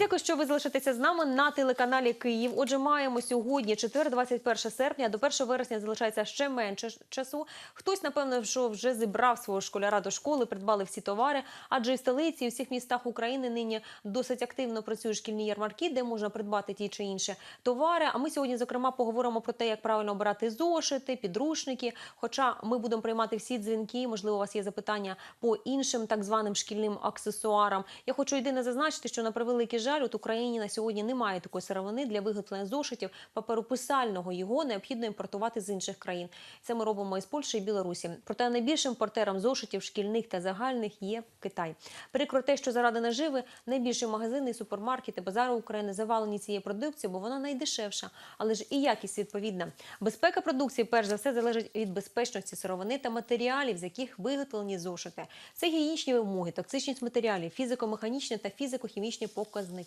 дякую, що ви залишитеся з нами на телеканалі Київ. Отже, маємо сьогодні четвер, 21 серпня. До 1 вересня залишається ще менше часу. Хтось, напевно, що вже зібрав свого школяра до школи, придбали всі товари. Адже і в столиці, і у всіх містах України нині досить активно працюють шкільні ярмарки, де можна придбати ті чи інші товари. А ми сьогодні, зокрема, поговоримо про те, як правильно обирати зошити, підручники. Хоча ми будемо приймати всі дзвінки, можливо, у вас є запитання по іншим так званим шкільним аксесуарам. Я хочу єдине зазначити, що на превеликий жаль, от Україні на сьогодні немає такої сировини для виготовлення зошитів. Паперу писального його необхідно імпортувати з інших країн. Це ми робимо із Польщі і Білорусі. Проте найбільшим імпортером зошитів шкільних та загальних є Китай. Прикро те, що заради наживи найбільші магазини, супермаркети, базари України завалені цією продукцією, бо вона найдешевша, але ж і якість відповідна. Безпека продукції, перш за все, залежить від безпечності сировини та матеріалів, з яких виготовлені зошити. Це гігієнічні вимоги, токсичність матеріалів, фізико-механічні та фізико-хімічні показники.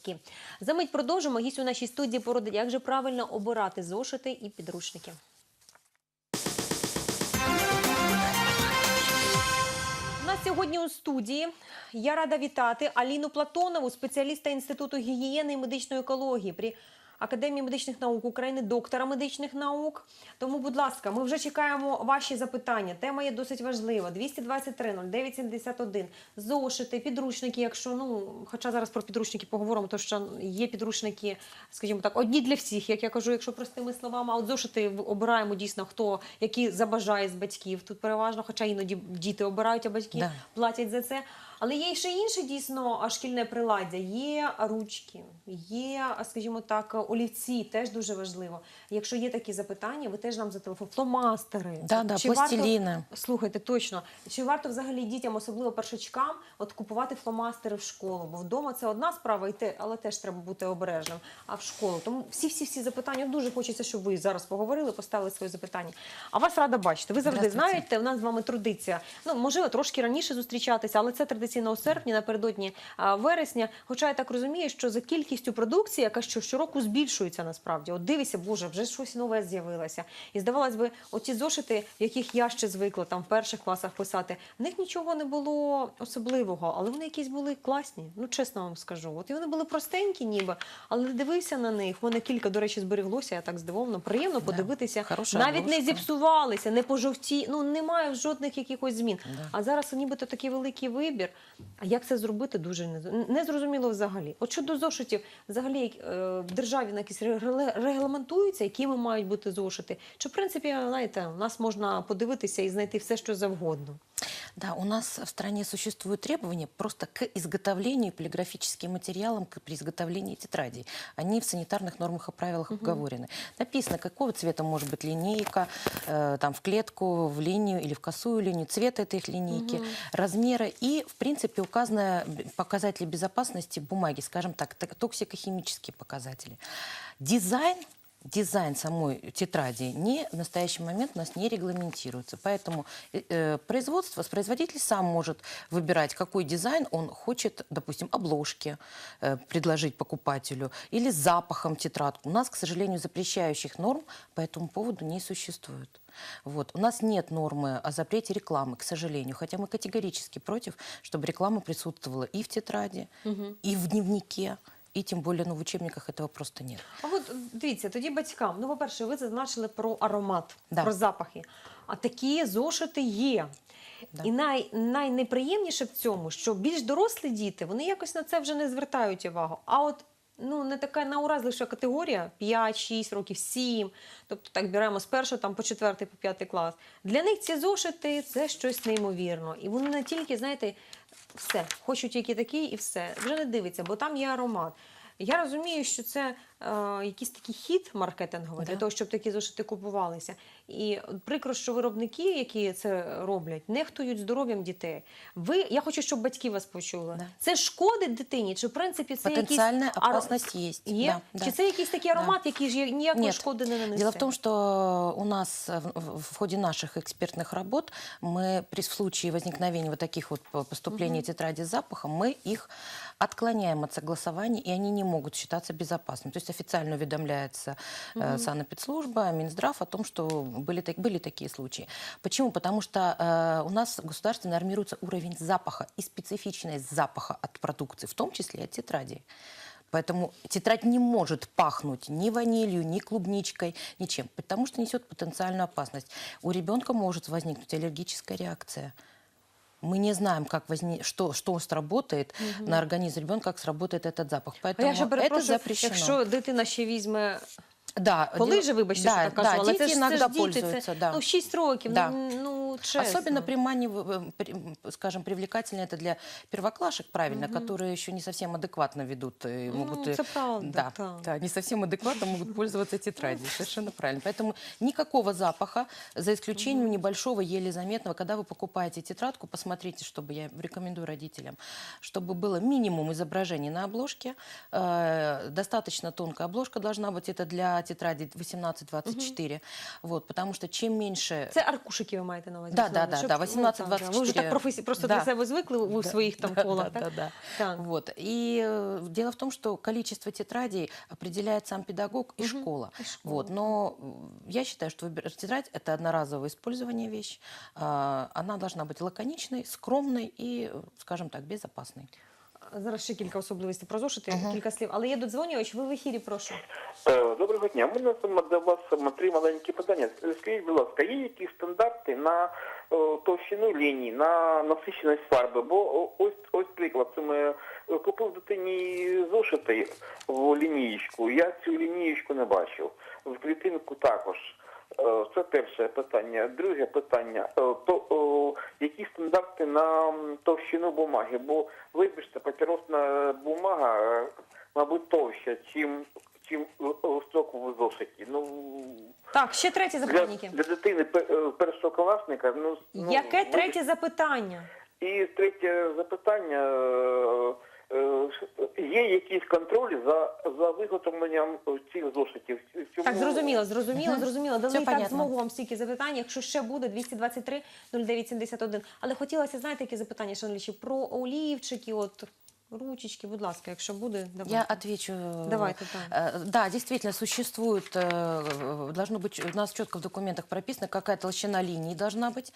Замить продовжимо. Гість у нашій студії породить, як же правильно обирати зошити і підручники. Сьогодні у студії я рада вітати Аліну Платонову, спеціаліста Інституту гігієни і медичної екології при Академії медичних наук України, доктора медичних наук. Тому, будь ласка, ми вже чекаємо ваші запитання. Тема є досить важлива. 223 09 71. Зошити, підручники, якщо ну, хоча зараз про підручники поговоримо, то що є підручники, скажімо так, одні для всіх, як я кажу, якщо простими словами. А от зошити обираємо дійсно хто які забажає з батьків. Тут переважно, хоча іноді діти обирають, а батьки Да. платять за це. Але є ще інше дійсно шкільне приладдя. Є ручки, є, скажімо так, олівці, теж дуже важливо. Якщо є такі запитання, ви теж нам зателефонуйте. Фломастери. Да, да, Чи варто- Слухайте, точно. Чи варто взагалі дітям, особливо першачкам, от купувати фломастери в школу? Бо вдома це одна справа, йти, але теж треба бути обережним. А в школу. Тому всі всі всі запитання дуже хочеться, щоб ви зараз поговорили, поставили свої запитання. А вас рада бачити. Ви завжди знаєте, у нас з вами традиція. Ну можливо, трошки раніше зустрічатися, але це традиційно у серпні, напередодні вересня. Хоча я так розумію, що за кількістю продукції, яка що щороку збільшується насправді. От дивися, боже, вже щось нове з'явилося. І здавалось би, оті зошити, в яких я ще звикла там в перших класах писати, в них нічого не було особливого, але вони якісь були класні. Ну чесно вам скажу. От і вони були простенькі, ніби, але дивився на них. Вони кілька, до речі, збереглося. Я так здивовано. Приємно подивитися. Хороша Навіть не зіпсувалися, не пожовті. Ну немає жодних якихось змін. Да. А зараз нібито такий великий вибір. А як це зробити, дуже не, з- не зрозуміло взагалі. От щодо зошитів, взагалі як, е, в державі на якісь регле- регламентуються, якими мають бути зошити. Чи в принципі, знаєте, у нас можна подивитися і знайти все, що завгодно. Да, у нас в стране существуют требования просто к изготовлению полиграфическим материалам к- при изготовлении тетрадей. Они в санитарных нормах и правилах оговорены. Написано, какого цвета может быть линейка, э, там в клетку, в линию или в косую линию, цвет этой их линейки, размеры и, в принципе, указаны показатели безопасности бумаги, скажем так- токсико-химические показатели. Дизайн дизайн самой тетради не, в настоящий момент у нас не регламентируется. Поэтому э, э, производство, производитель сам может выбирать, какой дизайн он хочет, допустим, обложки э, предложить покупателю или запахом тетрадку. У нас, к сожалению, запрещающих норм по этому поводу не существует. Вот. У нас нет нормы о запрете рекламы, к сожалению, хотя мы категорически против, чтобы реклама присутствовала и в тетради, и в дневнике, и тем более ну, в учебниках этого просто нет. А от дивіться, тоді батькам. Ну, по-перше, ви зазначили про аромат, Да. про запахи. А такі зошити є. Да. І най, найнеприємніше в цьому, що більш дорослі діти, вони якось на це вже не звертають увагу. А от ну, не така науразливша категорія 5-6 років, 7, тобто так беремо з першого там, по четвертий, по п'ятий клас. Для них ці зошити це щось неймовірно. І вони не тільки, знаєте, все, хочуть тільки такі і все. Вже не дивиться, бо там є аромат. Я розумію, що це е, якийсь такий хід маркетинговий для того, щоб такі зошити купувалися. І прикро, що виробники, які це роблять, нехтують здоров'ям дітей. Ви, я хочу, щоб батьки вас почули. Да. Це шкодить дитині, чи в принципі це Потенциальная якийсь аро- опасность есть. Є? Да, Чи да. це якийсь такий аромат, який ж ніякої Нет. шкоди не нанесе? Дело в том, что у нас э, в, в ходе наших экспертных работ мы при в случае возникновения вот таких вот по- поступлений тетради с запахом, мы их отклоняем от согласования, и они не могут считаться безопасными. То есть официально уведомляется э, санэпидслужба, Минздрав о том, что Были, так- были такие случаи. Почему? Потому что э, у нас в государстве нормируется уровень запаха и специфичность запаха от продукции, в том числе от тетрадей. Поэтому тетрадь не может пахнуть ни ванилью, ни клубничкой, ничем, потому что несет потенциальную опасность. У ребенка может возникнуть аллергическая реакция. Мы не знаем, как возни... что, что сработает на организм ребенка, как сработает этот запах. А Поэтому я ще это запрещено. якщо дитина ще візьме Да, коли же, вибачте, да, що так кажу, да, але дети це ж, це иногда ж діти, пользуются, це, да. ну 6 років, Да. ну, ну чесно. Особенно приманив- э, при- м, скажем, привлекательно это для первоклашек, правильно, которые еще не совсем адекватно ведут. и Ну, могут, э, это правда, да, да. да, не совсем адекватно могут пользоваться тетрадью. Совершенно правильно. Поэтому никакого запаха, за исключением небольшого, еле заметного. Когда вы покупаете тетрадку, посмотрите, чтобы, я рекомендую родителям, чтобы было минимум изображений на обложке, э, достаточно тонкая обложка должна быть, это для тетради 18-24, вот, потому что чем меньше Це аркушики ви маєте на увазі? Да, основні, да, да, щоб- да, ну, 18, так, да. Ви вже так 24. професі... просто Да. для себе звикли у Да, своїх там да, колах, да, так? да, да. Так. Вот. И э, дело в том, что количество тетрадей определяет сам педагог и школа. и школа, Вот. Но м, я считаю, что выбирать тетрадь – это одноразовое использование вещь. А, Она должна быть лаконичной, скромной и, э, скажем так, безопасной. Зараз ще кілька особливостей про зошити, кілька слів. Але є додзвонювач, ви в ефірі, прошу. Е, Доброго дня. Мене саме до вас три маленькі питання. Скажіть, будь ласка, є якісь стандарти на е, товщину лінії, на насиченість фарби? Бо ось ось приклад. Це ми е, купив дитині зошити в лінієчку. Я цю лінієчку не бачив. В клітинку також. Е, Це перше питання. Друге питання. Е, То о, які стандарти на товщину бумаги? Бо вибачте, папіросна бумага, е, мабуть, товща, чим чим листок в зошиті. Ну Так, ще третє запитання. яке? для дитини пе- е, першокласника. Ну, ну Яке ви- третє запитання? І третє запитання. Е, е, Є якийсь контроль за, за виготовленням цих зошитів? Цьому... Так, зрозуміло, зрозуміло, зрозуміло. Дали і так змогу вам стільки запитань. Якщо ще буде 223 0971. Але хотілося, знаєте, які запитання, шановні, про олівчики, от ручечки, будь ласка, якщо буде, давайте. Я отвечу. э, Давайте, да. Э, Да, действительно, существует, э, должно быть, у нас четко в документах прописано, какая толщина линии должна быть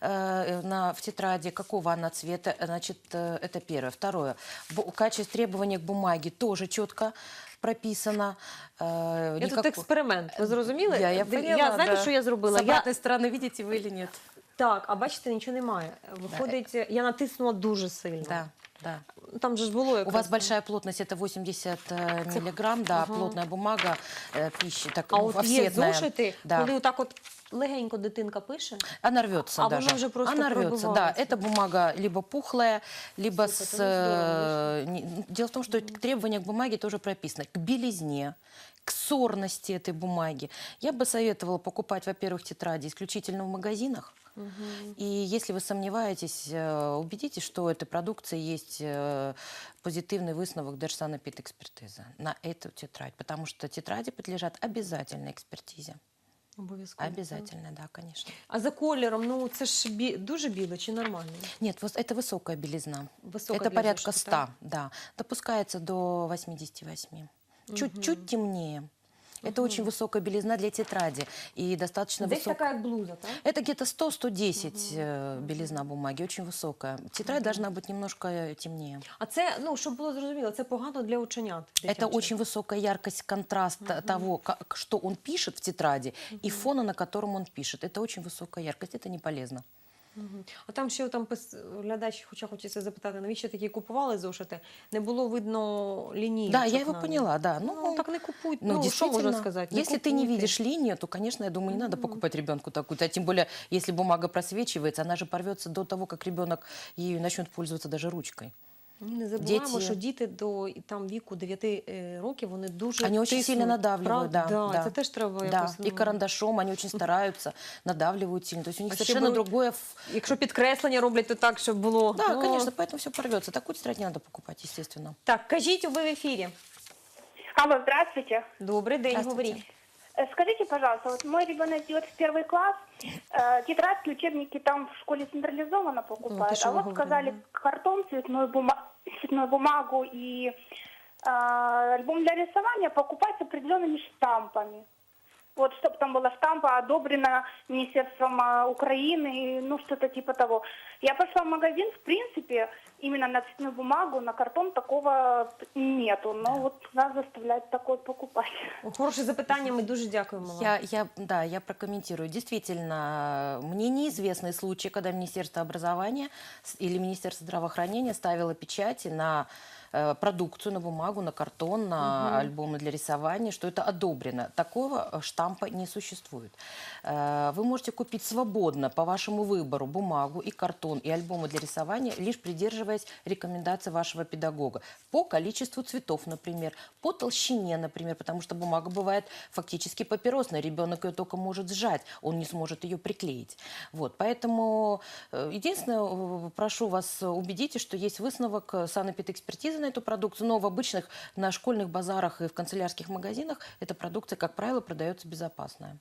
э, на, в тетради, какого она цвета, значит, э, это первое. Второе, бу- качество требования к бумаге тоже четко прописано. Э, Я тут никако- експеримент. Ви зрозуміли? Я, я, Диві- поняла, я знаєте, да. що я зробила? С Я, обратной стороны, видите вы или нет? так, а бачите, нічого немає. Виходить, я натиснула дуже сильно. Да, Да. Там же ж було У вас большая плотность, это 80 э, миллиграмм, да, плотная бумага, э, пищи, так, А ну, от є зошити, Да. коли отак от легенько дитинка пише. Она рвется А даже. воно вже просто Она рвется, да. Это бумага либо пухлая, либо Слушай, с... ну здорово, э, Дело в том, что требования к бумаге тоже прописаны. К белизне, к сорности этой бумаги. Я бы советовала покупать, во-первых, тетради исключительно в магазинах. И если вы сомневаетесь, э, убедитесь, что у этой продукции есть э, позитивный высновок Держсанэпидэкспертизы на эту тетрадь, потому что тетради подлежат обязательной экспертизе. Обов'язково. Обязательно, да, конечно. А за кольором, ну це ж бі... дуже біле чи нормально? Нет, это высокая белизна. Высокая это порядка зошита, 100, да. Допускается до 88. Чуть-чуть темнее. Это очень высокая белизна для тетради. И достаточно Десь высокая. така, як блуза, так? Это где-то 100-110 э, белизна бумаги, очень высокая. Тетрадь должна быть немножко э, темнее. А це, ну, щоб було зрозуміло, це погано для ученят. Это дитячих. очень высокая яркость, контраст э, того, как, что он пишет в тетради, и фона, на котором он пишет. Это очень высокая яркость, это не полезно. Мгм. А там ще там глядач, хоча хочеться запитати, навіщо такі купували зошити? Не було видно лінії. Да, я его поняла, да. Ну, так не купуйте. Ну, Ну, що действительно, можна сказати? если ты не видишь линию, то, конечно, я думаю, не надо покупать ребенку такую. А тем более, если бумага просвечивается, она же порвется до того, как ребенок ею начнет пользоваться даже ручкой. Не забуваємо, Діти- що діти до і там віку 9 е, років вони дуже Они очень тиснуть, сильно надавливают, да, правда? да. Це теж треба Да, якось. и ну, карандашом они очень стараются, надавливают сильно. То есть у них А ще совершенно беруть- другое... ф- Якщо підкреслення роблять, то так, щоб було. Да, ну, конечно, поэтому все порвется. Такую тетрадь не надо покупать, естественно. Так, кажіть, ви в ефірі. Алло, здравствуйте. Добрий день, Здравствуйте. говоріть. Э, Скажите, пожалуйста, вот мой ребенок идет в первый класс, э, тетрадки, учебники там в школе централизованно покупают, Ну, ты что а вы вот говорили, сказали да. картон, цветную, бума- цветную бумагу и э, альбом для рисования покупать с определенными штампами. Вот, чтобы там была штампа одобрена Министерством а, Украины, ну, что-то типа того. Я пошла в магазин, в принципе, именно на цветную бумагу, на картон такого нету. Но вот нас заставляют такое покупать. Хороше запитання. Ми дуже дякуємо вам. Я, я, да, я прокомментирую. Действительно, мне неизвестны случаи, когда Министерство образования с- или Министерство здравоохранения ставило печати на э, продукцию, на бумагу, на картон, на альбомы для рисования, что это одобрено. Такого э, штампа не существует. Э, Вы можете купить свободно по вашему выбору бумагу и картон, и альбомы для рисования, лишь придерживаясь рекомендаций вашего педагога. По количеству цветов, например, по толщине, например, потому что бумага бывает фактически папиросная. Ребенок ее только может сжать, он не сможет ее приклеить. Вот, поэтому э, единственное, э, прошу вас, э, убедитесь, что есть высновок э, санэпидэкспертизы на эту продукцию, но в обычных, на школьных базарах и в канцелярских магазинах эта продукция, как правило, продается безопасная.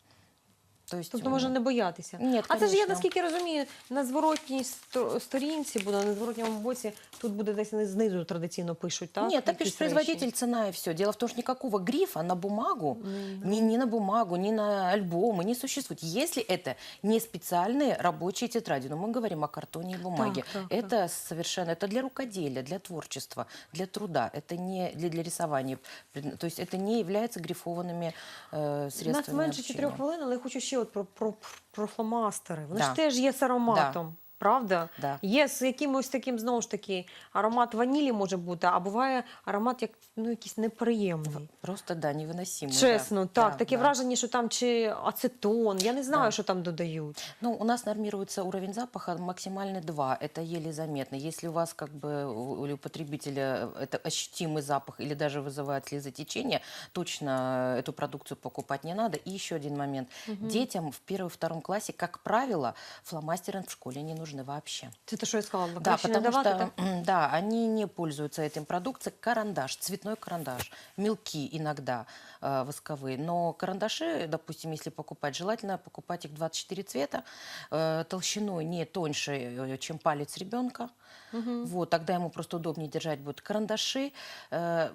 То есть, Тобто м, можна не боятися. Ні, а це ж я конечно. наскільки розумію, на зворотній сто- сторінці буде, на зворотньому боці, тут буде десь знизу традиційно пишуть, так? Нет, там якісь пишет производитель, речі? цена и все. Дело в том, что никакого грифа на бумагу, ни, ни на бумагу, ни на альбомы не существует. Если это не специальные рабочие тетради, но мы говорим о картоне и бумаге, так, это совершенно, это для рукоделия, для творчества, для труда, это не для, для рисования. Пред- То есть это не является грифованными э, У нас средствами менше общения. чотирьох хвилин, але я хочу ще от про, про, про фломастери. Вони Да. ж теж є з ароматом. Правда? Да. Є з якимось таким, знову ж таки, аромат ванілі може бути, а буває аромат як ну, якийсь неприємний. Просто, да, невыносимо. Чесно, да. так. Да, таке да. враження, що там чи ацетон. Я не знаю, Да. що там додають. Ну, у нас нормируется уровень запаха максимальный 2. Это еле заметно. Если у вас как бы у у потребителя это ощутимый запах или даже вызывает слезотечение, точно эту продукцию покупать не надо. И еще один момент. Детям в первом-втором классе, как правило, фломастеры в школе не нужны вообще. Це те, що я сказала. Да, потому что м, да, они не пользуются этим продукцией. Карандаш, цветной карандаш, мелки иногда э, восковые. Но карандаши, допустим, если покупать, желательно покупать их 24 цвета, э, толщиной не тоньше, э, чем палец ребенка. Вот, тогда ему просто удобнее держать будут карандаши, э,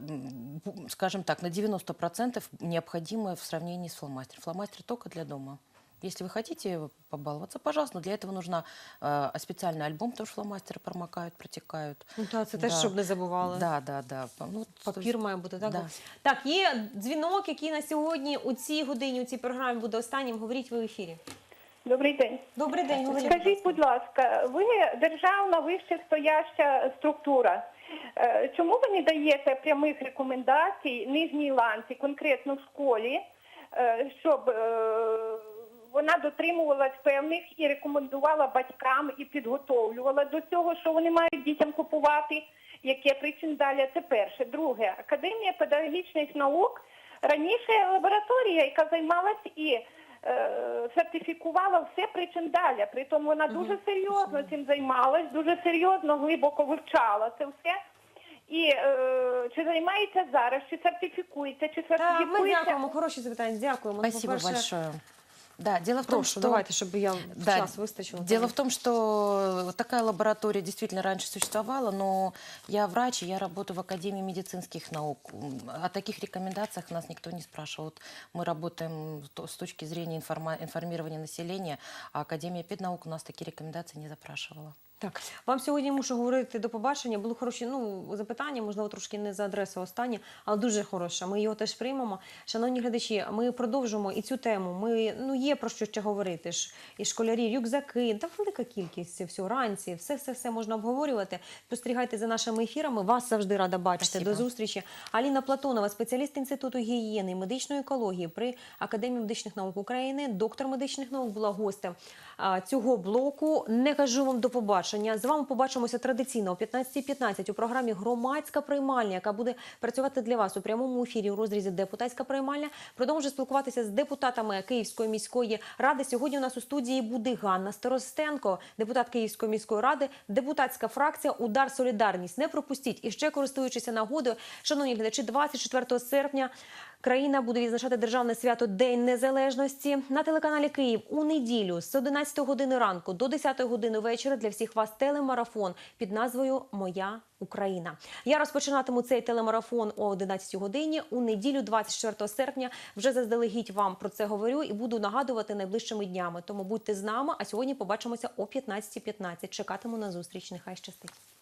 скажем так, на 90% необходимые в сравнении с фломастером. Фломастер только для дома. Если вы хотите побаловаться, пожалуйста, но для этого нужна э, специальный альбом, потому что фломастеры промокают, протекают. Ну, так, це теж, Да. щоб не забували. Да, да, да. Ну, то Папір есть- має бути, так? Да. Так, є дзвінок, який на сьогодні у цій годині, у цій програмі буде останнім. Говоріть ви в ефірі. Добрий день. Добрий день, говоріть. Скажіть, будь ласка, ви державна вище стояща структура. Е, Чому ви не даєте прямих рекомендацій нижній ланці, конкретно в школі, е, щоб е, вона дотримувалась певних і рекомендувала батькам і підготовлювала до цього, що вони мають дітям купувати, яке причин далі? Це перше. Друге, Академія педагогічних наук раніше лабораторія, яка займалась і е, сертифікувала все причиндаля. Притому вона дуже серйозно цим займалась, дуже серйозно, глибоко вивчала це все. І е, чи займається зараз, чи сертифікується, чи Так, ми сертифікується. дякуємо, хороші запитання, дякуємо. Ну, Спасибо большое. Да, дело в том, Прошу, что... давайте, чтобы я Да, час выстачила. Дело в том, что такая лаборатория действительно раньше существовала, но я врач, и я работаю в Академии медицинских наук. О таких рекомендациях нас никто не спрашивал. Вот мы работаем с точки зрения информа- информирования населения, а Академия педнаук у нас такие рекомендации не запрашивала. Так, вам сьогодні мушу говорити до побачення. Були хороші ну, запитання, можливо, трошки не за адресою останні, але дуже хороше. Ми його теж приймемо. Шановні глядачі, ми продовжимо і цю тему. Ми ну є про що ще говорити. Ж і школярі, рюкзаки, та велика кількість всього ранці. Все, все, все можна обговорювати. Спостерігайте за нашими ефірами. Вас завжди рада бачити. Спасибо. До зустрічі. Аліна Платонова, спеціаліст інституту гігієни і медичної екології при Академії медичних наук України, доктор медичних наук, була гостем цього блоку. Не кажу вам до побачення. З вами побачимося традиційно о 15.15 у програмі Громадська приймальня, яка буде працювати для вас у прямому ефірі у розрізі Депутатська приймальня. Продовжую спілкуватися з депутатами Київської міської ради. Сьогодні у нас у студії буде Ганна Старостенко, депутат Київської міської ради, депутатська фракція Удар Солідарність. Не пропустіть і ще користуючися нагодою, шановні глядачі, 24 серпня Країна буде відзначати державне свято День Незалежності на телеканалі Київ у неділю з 11 години ранку до 10 години вечора для всіх вас телемарафон під назвою Моя Україна. Я розпочинатиму цей телемарафон о 11 годині у неділю, 24 серпня. Вже заздалегідь вам про це говорю і буду нагадувати найближчими днями. Тому будьте з нами. А сьогодні побачимося о 15.15. Чекатиму на зустріч. Нехай щастить.